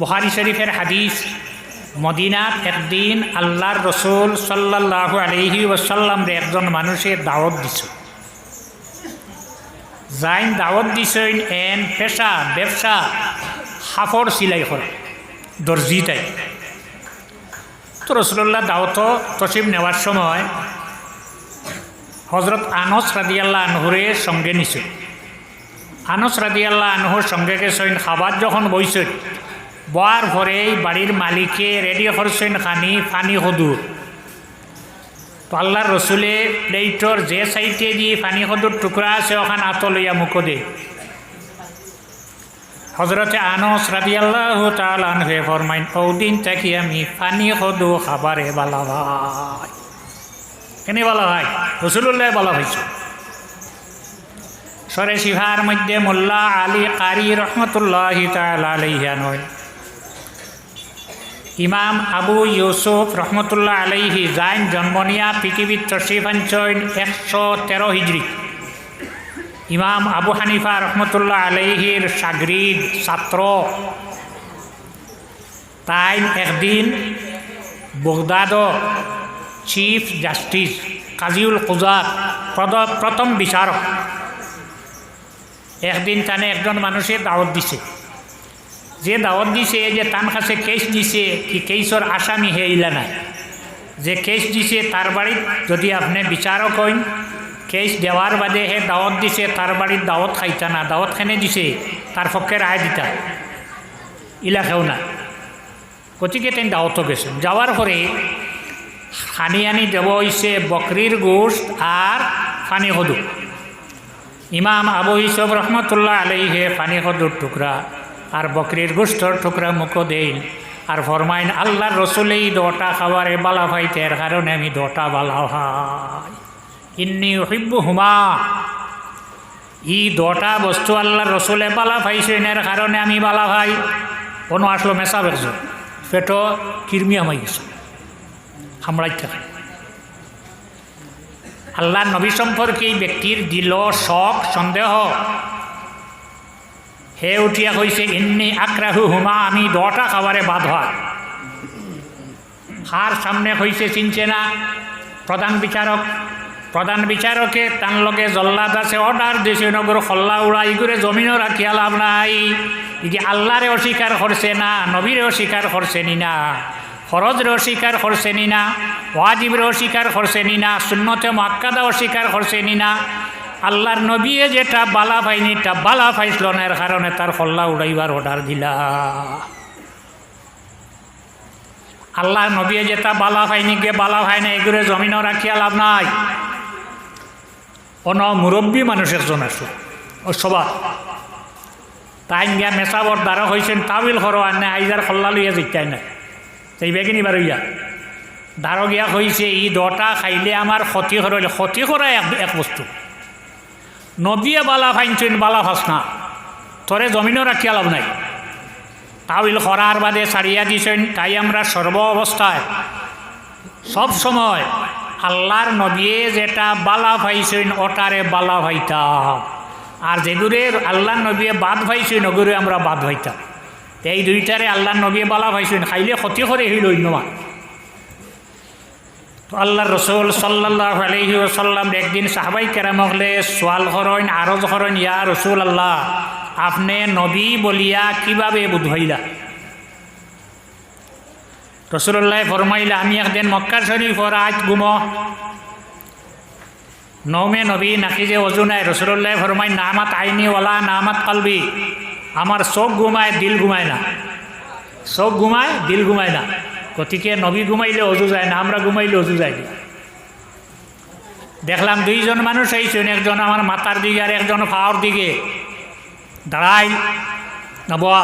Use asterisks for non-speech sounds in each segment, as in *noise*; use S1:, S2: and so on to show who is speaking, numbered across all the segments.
S1: বুহারি শরীফের হাদিস মদিনাত একদিন আল্লাহর রসুল সাল্লাহ আলহি ওসাল্লামরে একজন মানুষের দাওয়াত দিছ। যাইন দাওয়াত দিছেন এন পেশা, ব্যবসা, হাফড় সিলাই করে, দর্জি তাই। তো রসুল্লাহ দাওয়াত তসিম নেওয়ার সময় হজরত আনস রাদিয়াল্লাহ আনহুরে সঙ্গে নিছে আনস রাদিয়াল্লাহ আনহুর সঙ্গে গেছেন, খাবার যখন বইছেন বয়ার পরেই বাড়ির মালিকে রেডি করছেন খানি ফানি সদুর তো আল্লাহর রসুলে প্লেটর যে সাইডে দিয়ে ফানি সদুর টুকরা আছে, ওখান আত লইয়া মুখ দে। হজরতে আনস রাদিয়াল্লাহ তাল আনহে ফরমাইন ওদিন থাকি আমি ফানি সদু খাবারে বালা ভাই। কেনে বলা ভাই? রসুল্লাহ বলা হয়েছে সরে শিভার মধ্যে মোল্লা আলী কারি রহমতুল্লাহ তালাইহা নয় ইমাম আবু ইউসুফ রহমতুল্লাহ আলাইহি জাইন জন্মনিয়া পৃথিবীর তশিফাঞ্চল একশো তেরো হিজড়ি। ইমাম আবু হানিফা রহমতুল্লাহ আলাইহির সাগরিদ ছাত্র। তাই একদিন বগদাদ চিফ জাস্টিস কাজিউল কুজাত প্রথম বিচারক। একদিন তানে একজন মানুষের দাওয়াত দিছে। যে দাওয়াত দিছে যে তান কাছে কেস দিছে, কি কেসর আসামি হে ইলা নাই। যে কেস দিছে তার বাড়িত যদি আপনি বিচারক হইন কেস দেওয়ার বাদে হে দাওয়াত দিছে তার বাড়ির দাওয়াত খাইতা না। দাওয়াত খানে দিছে তার পক্ষে রায় দিতা। ইলা খেও না। গতিকে তেন দাওয়াতও গেছেন যাওয়ার পরে খানি আনি দেব হইছে বকরির গোষ্ঠ আর ফানি সদু ইমাম আবু ইসব রহমতুল্লাহ আলাইহে ফানি সদুর টুকরা আর বকরির গোষ্ঠর টুকরা মুখ দেন আর ফরমাইন, আল্লাহর রসুলেই দটা খাবারে বালা ভাইতে এর কারণে আমি দটা বালা ভাই। ইন্নি হইব্বু হুমা ই দটা বস্তু আল্লাহর রসুলে বালা ভাইছেন এর কারণে আমি বালা ভাই। কোনো আসলো মেসা বেরছো পেটো কিরমিয়া মাই গেছে। হামড়াই থাকে। আল্লাহ নবী সম্পর্কে ব্যক্তির দিল, শখ, সন্দেহ। হে উঠিয়া কইছে, ইন্নি আক্রাহু হুমা, আমি দটা খাবারে হয় হার সামনে হইছে চিনছে না? প্রধান বিচারক, প্রধান বিচারকে তার লগে জল্লাদ আছে, অর্ডার দিছে নগর, খল্লা উড়া, ইগুরে জমিনও রাখিয়া লাভ নাই। ইদি আল্লাহরে অস্বীকার করছে না, নবীরে অস্বীকার করছে নি না, ফরজরে অস্বীকার করছে নি না, ওয়াজিবরে অস্বীকার করছে নি না শূন্যতে মাক্কাদা অস্বীকার করছে নি না আল্লাহর নবীয়ে যেটা বালা পাইনি তা বালা পাইছিল না, এর কারণে তার খল্লা উড়াইবার অর্ডার দিলা। আল্লাহ নবীয়ে যেটা বালা পাইনি, গে বালা পাই না এগুলো জমিনও রাখিয়া লাভ নাই। অন মুরব্বী মানুষ একজন আছে, ও সবার তাই গিয়া মেসাবর দ্বারা হয়েছেন তাবিল করো আর না আইজার খল্লা লইয়া জিতাই না সেই বেগিনি বার ইয়া। দ্বারো গিয়া হয়েছে ই দটা খাইলে আমার ক্ষতি করলে ক্ষতি করা এক বস্তু। নবীয়ে বালা ফাইনছেন বালা ফাস না তোরে জমিনও রাখিয়া লাভ নাই। তাবিল করার বাদে ছাড়িয়া দিছেন তাই আমরা সর্ব অবস্থায় সব সময় আল্লাহর নবিয়ে যেটা বালা ভাইছেন ওটারে বালা ভাইতাম আর যেগুরে আল্লাহর নবিয়ে বাদ ভাইছেন ওগুরে আমরা বাদ ভাইতাম এই দুইটারে আল্লাহর নবিয়ে বালা ভাইছেন খাইলে ক্ষতি করে হইল অন্যমান আল্লাহ রসুল সাল্লাহ আলহি সাল্লাম একদিন সাহাবাই কেরামকলে সোয়াল করেন আরজ করেন ইয়া রসুল আল্লাহ আপনি নবী বলিয়া কীভাবে বুধইলা রসুল্লাহ ফরমাইলা, আমি একদিন মক্কা শরীফর আজ গুম নৌমে নবী নাকি যে অজু নাই। রসুল্লাহ ফরমাই নামাত আইনি ওলা নামাত কালবি। আমার চোখ ঘুমায়, দিল ঘুমায় না। চোখ ঘুমায়, দিল ঘুমায় না। গতিকে নবী ঘুমাইলে অজু যায় না, আমরা ঘুমাইলে অজু না দেখলাম দুইজন মানুষ আইছেন, একজন আমার মাথার দিকে আর একজন ফাওয়ার দিকে। দাঁড়াই না বোয়া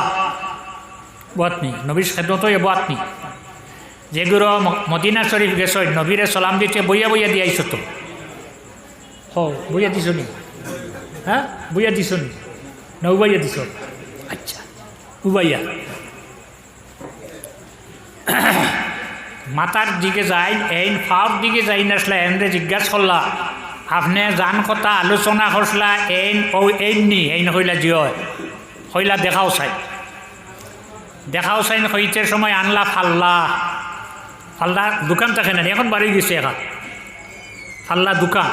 S1: বোয়াতনি নবীর খেদত এ বোয়াতনি যেগুলো মদিনা শরীফ গেছ নবীরে সালাম দিতে বইয়া বইয়া দিয়াইছ তো? হ বইয়া দিছ নি? হ্যাঁ বইয়া দিছ নি? না উবাইয়া দিছ? আচ্ছা উবাইয়া *coughs* মাতার দিকে যাই এই ফাওয়ার দিকে যাই নাসলা এনে জিজ্ঞাসা করলা, আপনি জান কথা আলোচনা করছিলা এই ও এই নি এই নহইলা জিয়, হইলা দেখাও চাই। দেখাও চাইন হইতে সময় আনলা ফাল্লা। ফাল্লা দোকান থাকে না এখন বাড়ি গেছে এখন। ফাল্লা দোকান।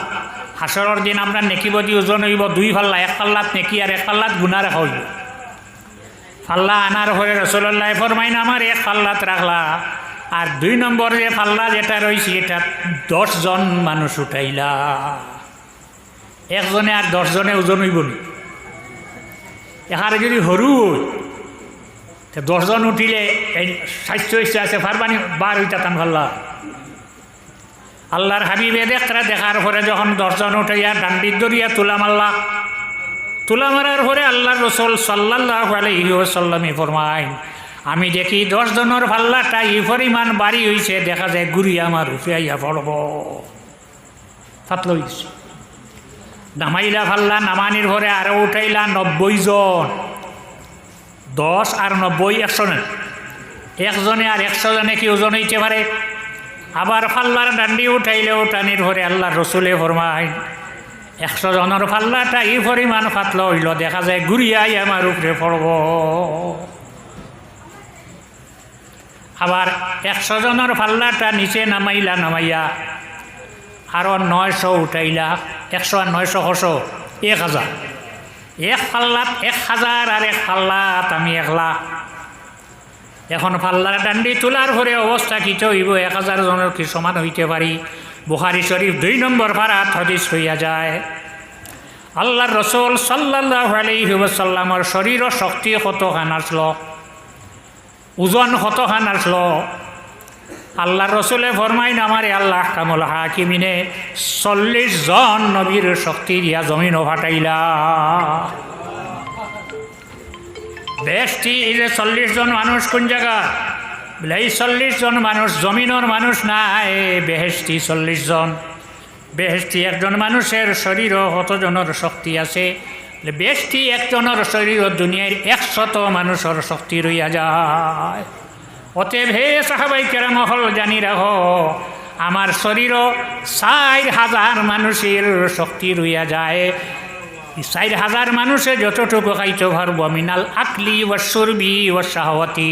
S1: হাসরের দিন আমরা নেকি বদি ওজন হইব দুই ফাল্লা, এক ফাল্লাত নেকি আর এক ফাল্লাত গুণা রাখা হইব। ফাল্লা আনার হয়ে রসল্লাহ ফরমাইন, আমার এক ফাল্লাত রাখলা। আর দুই নম্বর যে ফাল্লা যেটা রয়েছে এটা দশজন মানুষ উঠাইলা। একজনে আর দশজনে ওজন হইব নি। এখানে যদি তে দহজন উঠিলে এই স্বাস্থ্য ইচ্ছা আছে, ফারবানি বার হইতা তান ভাল্লা আল্লাহর হাবিবে দেখরা দেখার পরে যখন দশজন উঠাইয়া ডান্ডির দরিয়া তুলা মারলা তুলা মারার পরে আল্লাহর রসুল সাল্লাহ আলহি সাল্লামী ফরমাইন আমি দেখি দশজনের ফাল্লাটা এই পরিমাণ বাড়ি হইছে, দেখা যায় গুড়ি আমার উঠে আইয়া পড়ব নামাইলা ফাল্লা নামানির ঘরে আরও উঠাইলা নব্বই জন। দশ আর নব্বই একশো জন। একজনে আর একশো জনে কি ওজন হইতে পারে? আবার ফাল্লার ডান্ডি উঠাইলে উঠানির ঘরে আল্লাহ রসুলে ফরমাই একশো জনের ফাল্লাটা এই পরিমাণ ফাতল হইল, দেখা যায় ঘুরিয়াই আমার উপরে পড়ব। আবার একশো জনের ফাল্লাটা নিচে নামাইলা নামাইয়া আরও নয়শো উঠাইলা, একশো আর নয়শো হশো এক হাজার। এক ফাল্লাত এক হাজার আর এক পাল্লাত আমি একলা। এখন পাল্লার ডান্ডি তোলার পরে অবস্থা কি হইব এক হাজার জনের কি সমান হইতে পারি? বুখারি শরীফ দুই নম্বর ভাড়াত হদিস হইয়া যায়। আল্লাহর রসুল সাল্লাহ আলহিসাল্লামর শরীর শক্তি কতখান আসলো? ওজন কতখান আসলো? আল্লাহ রসুলে ফরমাইন, আমারে আল্লাহ কামল হাকিমিনে চল্লিশ জন নবীর শক্তি দিয়া জমিন ফাটাইলা। বেশটি এই যে চল্লিশ জন মানুষ কোন জায়গা? বলে, এই চল্লিশ জন মানুষ, জমিনের মানুষ নাই বেহেস্তি চল্লিশ জন। বেহেস্তি একজন মানুষের শরীরও কতজনের শক্তি আছে? বেশটি একজনের শরীর দুনিয়ার একশত মানুষের শক্তি রইয়া যায়। অতএব হে সাহাবাই কেরাম হল জানি রাখ, আমার শরীরও চার হাজার মানুষের শক্তি রইয়া যায়। চার হাজার মানুষে যতটুকু খাইতে পারব, মিনাল আকলি ও সুরবি ও শাহওয়াতি।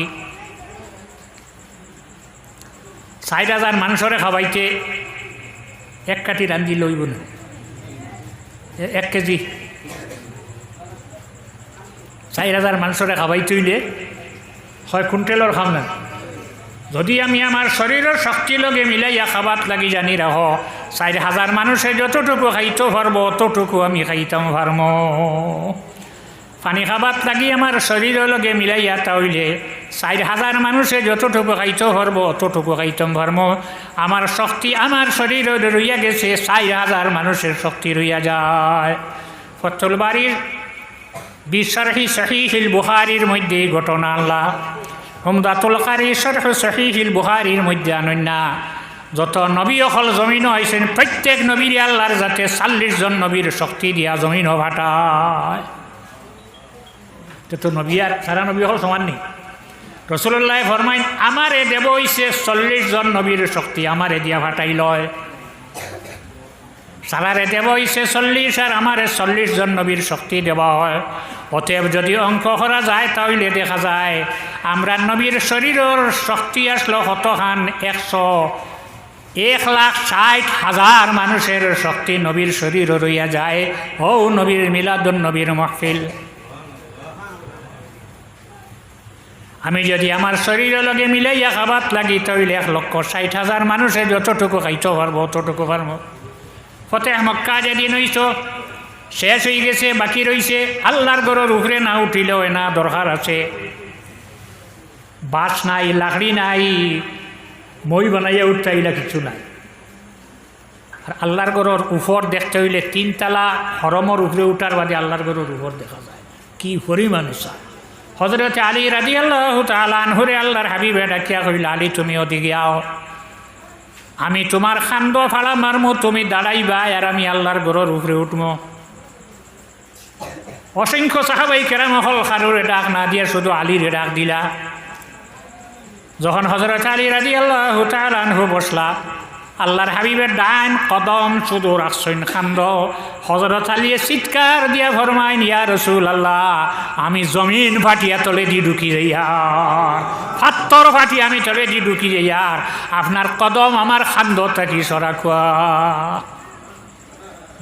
S1: চার হাজার মানুষরে খাবাইতে এক কাটি রান্ধি লইব না। এক কেজি। চার হাজার মানুষরে খাবাইতে হইলে হয় কুইন্টেলর খাম না। যদি আমি আমার শরীরের শক্তি লগে মিলাইয়া খাবাত লাগি জানি রাহ চার হাজার মানুষে যতটুকু খাইতে পারব অতটুকু আমি খাইতাম পারম পানি খাবাত লাগি আমার শরীরের লগে মিলাইয়া তাইলে চার হাজার মানুষে যতটুকু খাইতে পারব অতটুকু খাইতাম পারম আমার শক্তি আমার শরীরে রইয়া গেছে চার হাজার মানুষের শক্তি রইয়া যায়। ফতুল বাড়ির বিশারহি সহিহিল বুহারির মধ্যে ঘটনা আল্লাহ হুমদাতুল কারি সরহ সহিহিল বুহারির মধ্যে আনন্যা। যত নবী অকল জমিন হয়েছেন প্রত্যেক নবীর আল্লাহর যাতে চাল্লিশ জন নবীর শক্তি দিয়া জমিন ভাটায়। তো নবী আর সারা নবী হল সমান নেই। রসুল্লাহ ফরমাইন, আমারে দেব হইছে চল্লিশ জন নবীর শক্তি, আমারে দিয়া ভাটাই লয়। সারারে দেব হইছে চল্লিশ আর আমারে চল্লিশ জন নবীর শক্তি দেওয়া হয়। অতএব যদি অঙ্ক করা যায়, তাহলে দেখা যায়, আমরা নবীর শরীরের শক্তি আসলো কতখান? একশো। এক লাখ ষাট হাজার মানুষের শক্তি নবীর শরীর রইয়া যায়। ও নবীর মিলাদুন নবীর মহফিল। আমি যদি আমার শরীরের লগে মিলাইয়া খাবাত লাগি তাহলে এক লক্ষ ষাট হাজার মানুষে যতটুকু খাইতে পারব অতটুকু পারব ফতেহ মক্কা যেদিন হইছ শেষ হয়ে গেছে, বাকি রইছে আল্লাহর গরুর উপরে না উঠিলেও না দরকার আছে। বাস নাই, লাকড়ি নাই, মই বানাইয়া উঠতে কিছু নাই। আর আল্লাহর গরুর উপর দেখতে হইলে তিনতলা হরমর উপরে উঠার বাদে আল্লাহর গরুর উপর দেখা যায়। কি পরিমাণ চায় হজরত আলী রাজি আল্লাহ তালানহরে আল্লাহর হাবিবে ডাকিয়া কইল আলী, তুমি ওদিকে আও। আমি তোমার খান্দ ফাড়া মারমো, তুমি দাঁড়াইবা আর আমি আল্লাহর গরুর উপরে উঠব অসংখ্য সাহাবাই কেরাম হল কারোর ডাক না দিয়ে শুধু আলীর ডাক দিলা। যখন হজরত আলী রাজি আল্লাহ তালানহু বসলা আল্লাহর হাবিবের ডাইন কদম শুধু রাখছেন খান্দ। হজরত আলিয়ে চিৎকার দিয়া ফরমাইন, ইয়া রসুল আল্লাহ আমি জমিন ফাটিয়া তলে দি ঢুকি যাইয়ার ফাত্তর ফাটি আমি তলে দি ঢুকি যাইয়ার আপনার কদম আমার খান্দ থাকি সরা খোয়া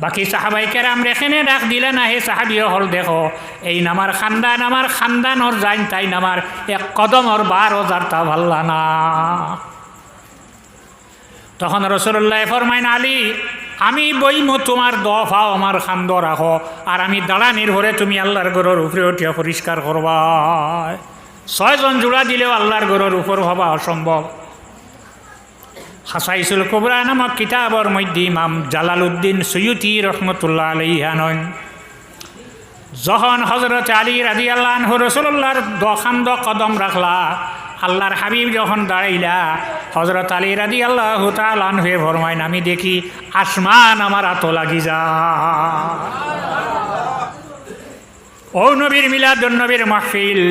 S1: বাকি সাহাবাই কেরাম রেখেনে ডাক দিলে না হে সাহাবিও হল দেখো, এই নামার খান্দান আমার খান্দান, ওর যাইন তাই নামার এক কদম ওর বার ও যারটা ভাল্লা না। তখন রসুল্লাহ ফরমাইন, আলী, আমি বইমো তোমার দফাও আমার খান্দ রাখো, আর আমি দাঁড়ানির ভরে তুমি আল্লাহর গরুর উপরে উঠিয়া পরিষ্কার করবা। ছয়জন জোড়া দিলেও আল্লাহর গরুর উপর হবা অসম্ভব। হাসাইসুল কুবরা নামক কিতাবর মধ্যে ইমাম জালাল উদ্দিন সৈয়দি রহমতুল্লাহ আলহানন যখন হজরত আলী রাজি আল্লাহ রসুল্লাহর দখান্দ কদম রাখলা আল্লাহর হাবিব যখন দাঁড়াইলা হজরত আলী রাজি আল্লাহ তালান হয়ে ভরমাইন আমি দেখি আসমান আমার আতো লাগি যা। ও নবীর মিলাদ নবীর মাহফিল।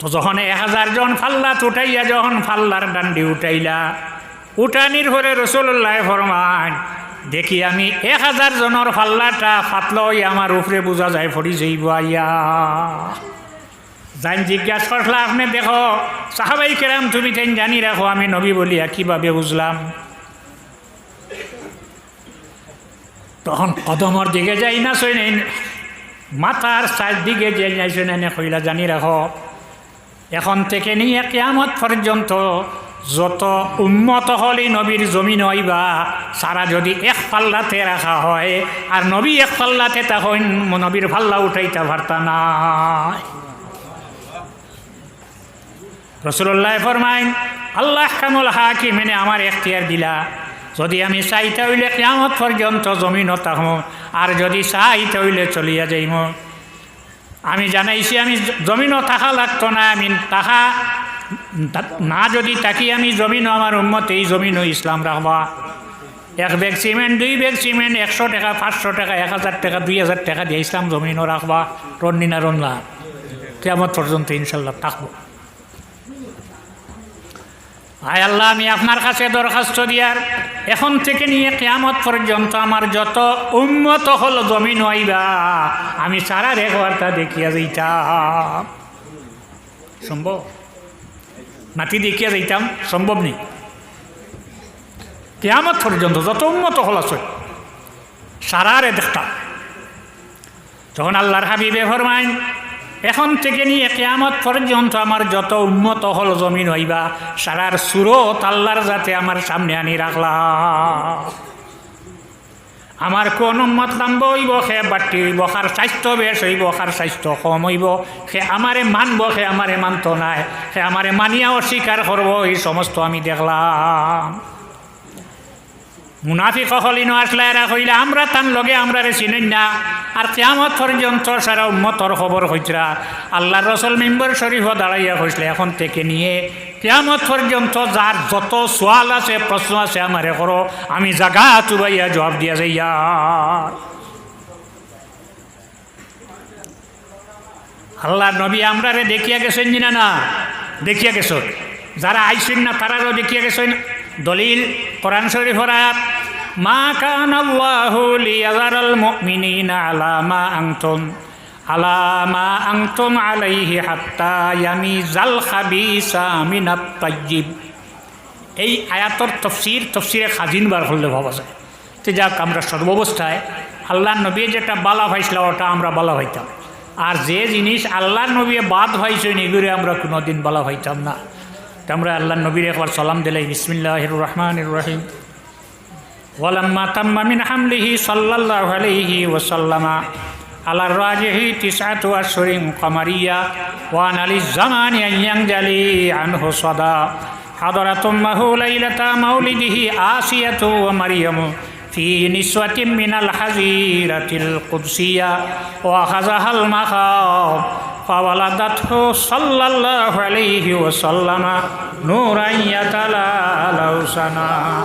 S1: তো যখন এক হাজার জন ফাল্লাত উঠাইয়া, যখন ফাল্লার ডান্ডি উঠাইলা উঠানির হরে রসুল্লাহ ফরমান দেখি আমি এক হাজার জনের ফাল্লাটা ফাতলই আমার উপরে বোঝা যায় ফরি যাইব আইয়া। যাই জিজ্ঞাসা করলা আপনি দেখো, সাহাবাই কেরাম তুমি তাই জানি রাখো, আমি নবী বলিয়া কীভাবে বুঝলাম। তখন কদমর দিকে যাই না সই নেই মাথার চারদিকে যে যাই যাইছে না কইলা, জানি রাখো, এখন থেকে নিয়ে কেয়ামত পর্যন্ত যত উন্মত হলে নবীর জমিন হইবা, সারা যদি এক পাল্লাতে রাখা হয়, আর নবী এক পাল্লাতে তখন নবীর পাল্লা উঠাইতে পারতা না রসুল্লাহ ফরমাইন, আল্লাহ কামুল হাকিমেনে আমার এখতিয়ার দিলা। যদি আমি চাইতে হইলে কেয়ামত পর্যন্ত জমিনও তাহম, আর যদি চাইতে হইলে চলিয়া যাইম। আমি জানাইছি, আমি জমিনও থাকা লাগতো না, আমি তাহা না যদি তাকি আমি জমিনও আমার উন্মত এই জমিনও ইসলাম রাখবা। এক ব্যাগ সিমেন্ট, দুই ব্যাগ সিমেন্ট, একশো টাকা, পাঁচশো টাকা, এক হাজার টাকা, দুই হাজার টাকা দিয়ে ইসলাম জমিনও রাখবা। রন্নিনা রনলা কেমন পর্যন্ত ইনশাল্লাহ থাকব। আয় আল্লাহ, আমি আপনার কাছে দরখাস্ত দিয়ার। এখন থেকে নিয়ে কেয়ামত পর্যন্ত আমার যত উন্নত হল জমিন হইবা আমি সারা রেখবারটা দেখিয়া যাইতাম। সম্ভব? নাতি দেখিয়া যাইতাম, সম্ভব নেই। কেয়ামত পর্যন্ত যত উন্নত হল আছে, সারারে দেখতাম। তখন আল্লাহর হাবিবে ফরমাইন এখন থেকে নিয়ে কেয়ামত পর্যন্ত আমার যত উন্নত হল জমিন হইবা, সারার সুরত আল্লাহর যাতে আমার সামনে আনি রাখলা আমার কোন উন্মত নামব হইব সে বাটি হইব, খার স্বাস্থ্য বেশ হইব, খার স্বাস্থ্য কম হইব, সে আমারে মানব, সে আমারে মানত নাই, সে আমারে মানিয়া অস্বীকার করব, এই সমস্ত আমি দেখলাম। মুনাফি কখলিন আসলে এরা কইলে, আমরা তান লগে আমরা রে চিনেন না। আর কেয়ামত পর্যন্ত সারা উন্মতর খবর হইতরা আল্লাহ রসল মেম্বর শরীফ দাঁড়াইয়া কইসলে, এখন থেকে নিয়ে কেয়ামত পর্যন্ত যার যত সোয়াল আছে, প্রশ্ন আছে, আমারে করো। আমি জাগা তুবাইয়া জবাব দিয়া যাইয়া আল্লাহ। নবী আমরা রে দেখিয়া গেছেন না না? দেখিয়া গেছ যারা আইসেন না, তারারও দেখিয়া গেছেন। দলিল, কোরআন শরীফর মা কান আল্লাহু লিয়াযারাল মুমিনিনা আলা মা আনতুম আলা মা আনতুম আলাইহি হাত্তা ইয়ামিজাল খাবিসা মিনাত এই আয়াতর তফসির, তফসিরে খাজিন বার করলে ভাবা যায় তো যাক, আমরা সর্বাবস্থায় আল্লাহ নবী যেটা বালা ভাইছিল, ওটা আমরা বালা ভাইতাম। আর যে জিনিস আল্লাহ নবী বাদ ভাইছেন, এগুলো আমরা কোনোদিন বালা ভাইতাম না। আমরা আল্লাহ নবীর একবার সালাম দিলাই বিসমিল্লাহ রহমান রহিম। ولما تم من حمله صلى الله عليه وسلم على الراجح تسعة أشهر قمرية وأن للزمان أن ينجلي عنه صدى. حضرت أمه ليلة مولده آسية ومريم في نسوة من الحزيرة القدسية وأخذها المخاض فولدته صلى الله عليه وسلم نورا يتلالو سنا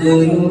S2: البدر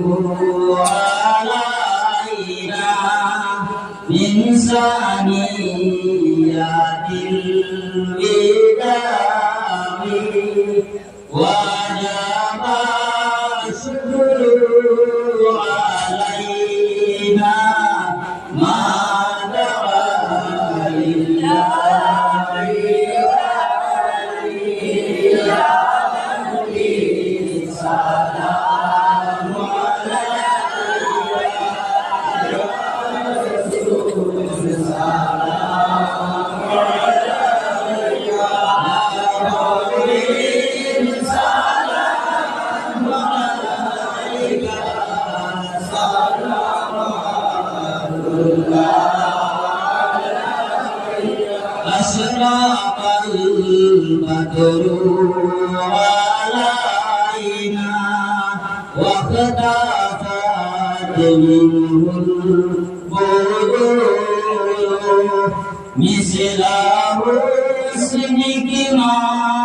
S2: mar.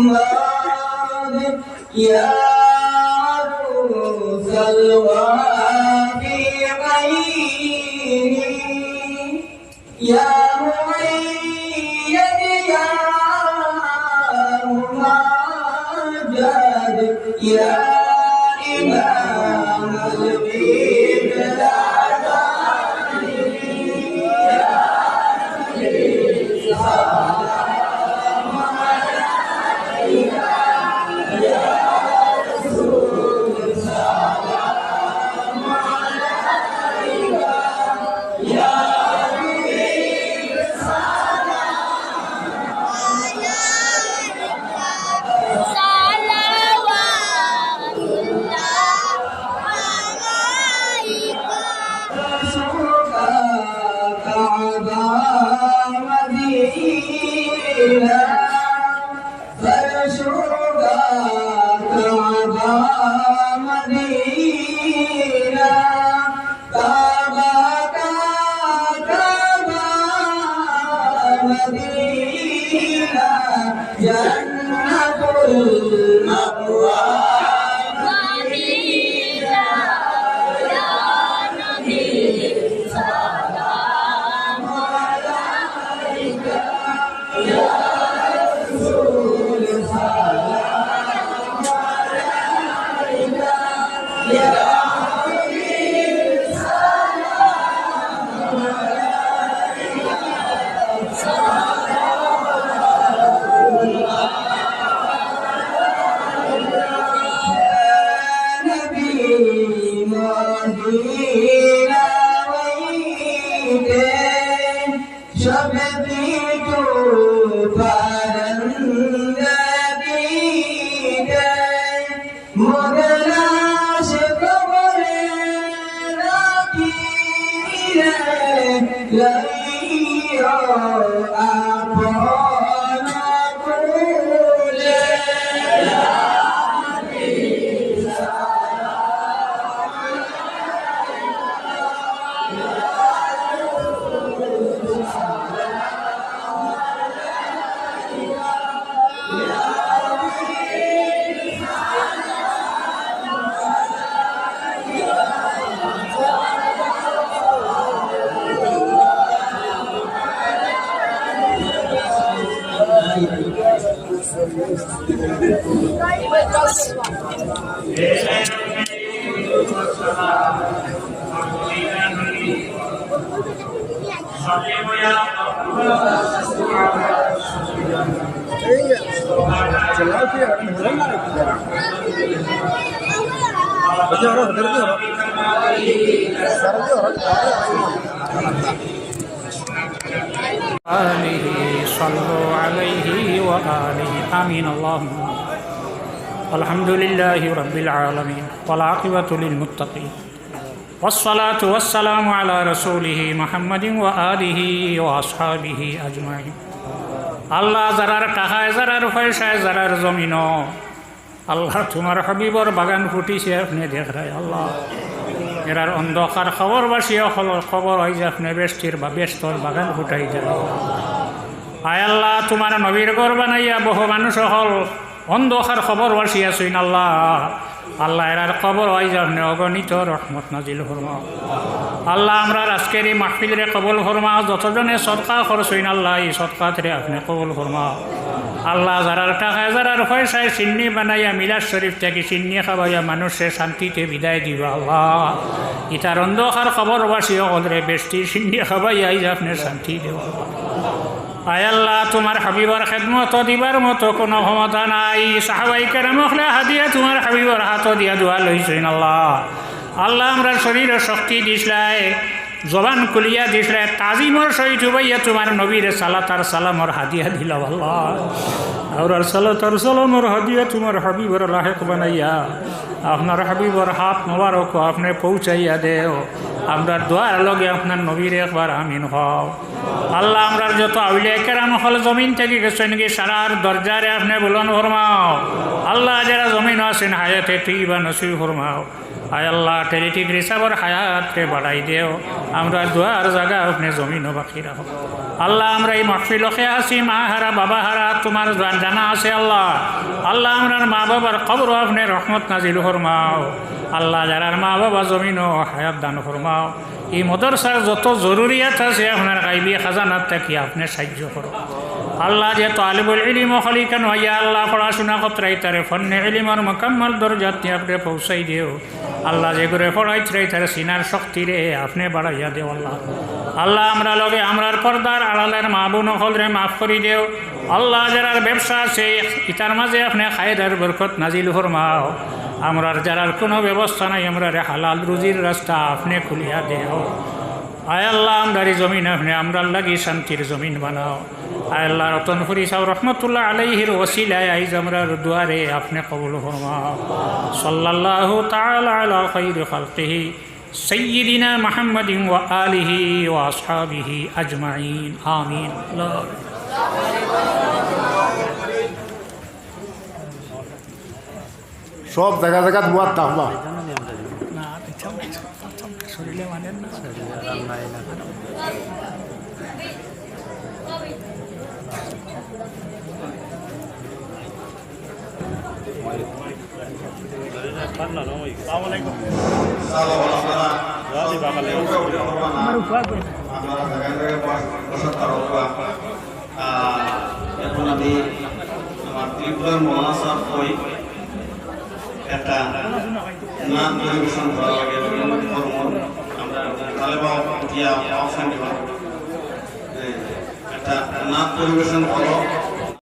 S2: محمد يا عروس الوافي غيري يا
S1: آله صلوا عليه وآله. آمين. اللهم الحمد لله رب العالمين والعاقبة للمتقين. والصلاة والسلام على رسوله محمد وآله وأصحابه أجمعين. আল্লাহ যারার টাকায় যারার পয়সায়, যারার জমিন আল্লাহ তোমার হাবিবর বাগান ফুটিছে আপনি দেখ রায় আল্লাহ। এরার অন্ধকার খবর বাসিও খবর হয় যে আপনি বেষ্টির বা বেস্তর বাগান ফুটাই যাবে আয় আল্লাহ তোমার নবীর গর বানাইয়া বহু মানুষ হল অন্ধকার খবর বাসিয়া শুইন আল্লাহ। আল্লাহ এরার খবর হয় যে আপনি অগণিত রহমত নাজিল ফরমা আল্লাহ আমরা আজকের এই মাহফিলরে কবল ফরমা যতজনে সৎকা করছইন আল্লাহ এই সৎকাতরে আপনি কবল ফরমা আল্লাহ যারার টাকা, যারার পয়সায় সিন্নি বানাইয়া মিলাদ শরীফ থেকে সিন্নি খাবাইয়া মানুষে শান্তিতে বিদায় দিবা আল্লাহ। ইতার অন্ধকার খবর বাসি অকলরে বেষ্টি সিন্নি খাবাইয়া আপনি শান্তি দেওয়া। আয় আল্লাহ, তোমার হাবিবর খেদমত দিবার মতো কোনো ক্ষমতা নাই। সাহাবাই কেরামখলে হাদিয়া তোমার হাবিবর হাত দিয়া দোয়া লইছেন আল্লাহ আল্লাহ আমরা শরীর শক্তি দিসলাই, জবান কুলিয়া দিসলাই, তাজিমর সহিত উবাইয়া তোমার নবীর সালাতার সালামর হাদিয়া দিল আল্লাহ। আর সালাতার সালামর হাদিয়া তোমার হাবিবর লাহেক বানাইয়া, আপনার হাবিবর হাত মোবারক আপনি পৌঁছাইয়া দেও। আমরা দোয়ার লগে আপনার নবীর একবার আমিন হও। আল্লাহ আমরা যত আউলিয়া কেরাম হল জমিন থেকে গেছেন নাকি সারার দরজারে আপনি বলুন ফরমাও। আল্লাহ যারা জমিন আছেন হায়াতে তুই বা নসিব ফরমাও। আয় আল্লাহ টেরিটিক রিসাবর হায়াতকে বাড়াই দেও। আমরা দোয়ার জায়গা আপনি জমিন বাকি রাখো। আল্লাহ, আমরা এই মহফিলকে আছি। মা হারা, বাবা হারা, তোমার জান- আছে আল্লাহ। আল্লাহ, আমরার মা বাবার খবর আপনি রহমত নাজিল ফরমাও। আল্লাহ, যারার মা বাবা জমিন হায়াত দান ফরমাও। এই মদরসার যত জরুরিয়াত আছে, আপনার গাইবি খাজানাত থাকি আপনি সাহায্য করো। আল্লাহ যে তালিবুল ইলিম খলিকান হইয়া আল্লাহ, পড়াশোনা কতরাই তারে, ফন্নে ইলিমর মোকাম্মল দরজাত আপনি পৌঁছাই দিও। আল্লাহ যে করে পড়াই তাই তার সিনার শক্তি রে, আপনি বাড়াইয়া দেও আল্লাহ। আল্লাহ আমরা লগে আমরার পর্দার আড়ালের মা বোন হলরে মাফ করি দেও। আল্লাহ যারার ব্যবসা আছে, ইতার মাঝে আপনি খায়দার বরকত নাজিল ফরমাও। আমরার যারার কোনো ব্যবস্থা নাই আমরা হালাল রুজির রাস্তা আপনি খুলিয়া দেও। আয় আল্লাহ আমরারি জমিন আপনি, আমরার লাগি শান্তির জমিন বানাও। আল্লাহ রতনপুরি সাহ রহমতুল্লাহ আলাইহির ওসিলায় আইজ আমরা দুয়ারে আপনি কবুল ফরমাও সাল্লাহ তালা আলা খৈর খালকিহি সৈয়দিনা আলিহি ওয়া আসহাবিহি আজমাইন আমিন
S3: সব জায়গা জায়গা বুয়ার তাহবা
S1: শরীরে মানেন না
S4: এখন আমি আমার ত্রিপুরার মৌলানা সাহেব কই একটা নাম পরিবেশন করা লাগে আমরা একটা নাম পরিবেশন করো।